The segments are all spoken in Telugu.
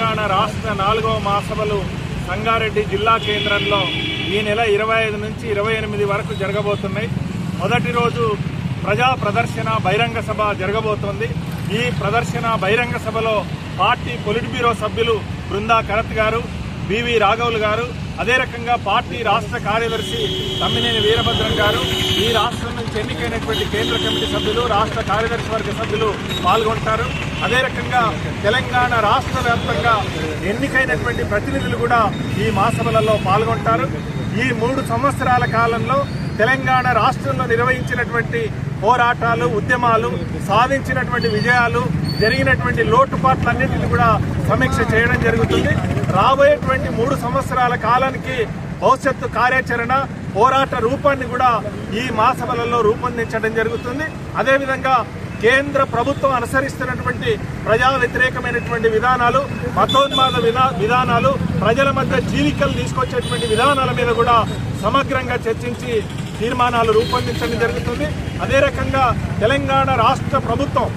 తెలంగాణ రాష్ట్ర నాలుగవ మహాసభలు సంగారెడ్డి జిల్లా కేంద్రంలో ఈ నెల ఇరవై ఐదు నుంచి ఇరవై ఎనిమిది వరకు జరగబోతున్నాయి. మొదటి రోజు ప్రజా ప్రదర్శన బహిరంగ సభ జరగబోతోంది. ఈ ప్రదర్శన బహిరంగ సభలో పార్టీ పొలిట్ బ్యూరో సభ్యులు బృందా కరత్ గారు బివి రాఘవులు గారు అదే రకంగా పార్టీ రాష్ట్ర కార్యదర్శి తమ్మినేని వీరభద్రం గారు ఈ రాష్ట్రం నుంచి ఎన్నికైనటువంటి కేంద్ర కమిటీ సభ్యులు రాష్ట్ర కార్యదర్శి వర్గ సభ్యులు పాల్గొంటారు. అదే రకంగా తెలంగాణ రాష్ట్ర వ్యాప్తంగా ఎన్నికైనటువంటి ప్రతినిధులు కూడా ఈ మాసభలలో పాల్గొంటారు. ఈ మూడు సంవత్సరాల కాలంలో తెలంగాణ రాష్ట్రంలో నిర్వహించినటువంటి పోరాటాలు ఉద్యమాలు సాధించినటువంటి విజయాలు జరిగినటువంటి లోటుపాట్లన్నింటినీ కూడా సమీక్ష చేయడం జరుగుతుంది. రాబోయేటువంటి మూడు సంవత్సరాల కాలానికి భవిష్యత్తు కార్యాచరణ పోరాట రూపాన్ని కూడా ఈ మాసభలలో రూపొందించడం జరుగుతుంది. అదేవిధంగా కేంద్ర ప్రభుత్వం అనుసరిస్తున్నటువంటి ప్రజా వ్యతిరేకమైనటువంటి విధానాలు మతోన్మాద విధా- విధానాలు ప్రజల మధ్య చీలికలు తీసుకొచ్చేటువంటి విధానాల మీద కూడా సమగ్రంగా చర్చించి తీర్మానాలు రూపొందించడం జరుగుతుంది. అదే రకంగా తెలంగాణ రాష్ట్ర ప్రభుత్వం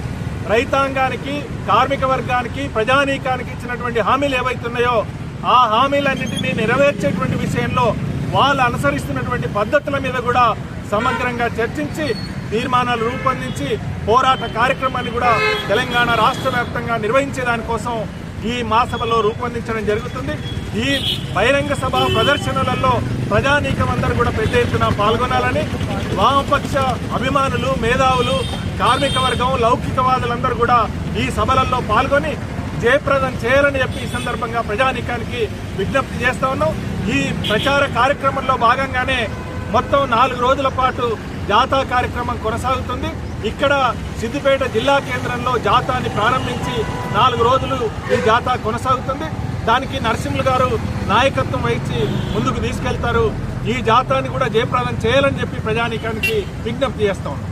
రైతాంగానికి కార్మిక వర్గానికి ప్రజానీకానికి ఇచ్చినటువంటి హామీలు ఏవైతున్నాయో ఆ హామీలన్నింటినీ నెరవేర్చేటువంటి విషయంలో వాళ్ళు అనుసరిస్తున్నటువంటి పద్ధతుల మీద కూడా సమగ్రంగా చర్చించి తీర్మానాలు రూపొందించి పోరాట కార్యక్రమాన్ని కూడా తెలంగాణ రాష్ట్ర వ్యాప్తంగా నిర్వహించే దానికోసం ఈ మాసభలో రూపొందించడం జరుగుతుంది. ఈ బహిరంగ సభ ప్రదర్శనలలో ప్రజానీకం అందరూ కూడా పెద్ద ఎత్తున పాల్గొనాలని వామపక్ష అభిమానులు మేధావులు కార్మిక వర్గం లౌకికవాదులందరూ కూడా ఈ సభలలో పాల్గొని జయప్రదం చేయాలని చెప్పి ఈ సందర్భంగా ప్రజానీకానికి విజ్ఞప్తి చేస్తా ఉన్నాం. ఈ ప్రచార కార్యక్రమంలో భాగంగానే మొత్తం నాలుగు రోజుల పాటు జాతా కార్యక్రమం కొనసాగుతుంది. ఇక్కడ సిద్దిపేట జిల్లా కేంద్రంలో జాతాని ప్రారంభించి నాలుగు రోజులు ఈ జాతా కొనసాగుతుంది. దానికి నరసింహులు గారు నాయకత్వం వహించి ముందుకు తీసుకెళ్తారు. ఈ జాతరని కూడా జయప్రదం చేయాలని చెప్పి ప్రజానీకానికి విజ్ఞప్తి చేస్తా ఉన్నాం.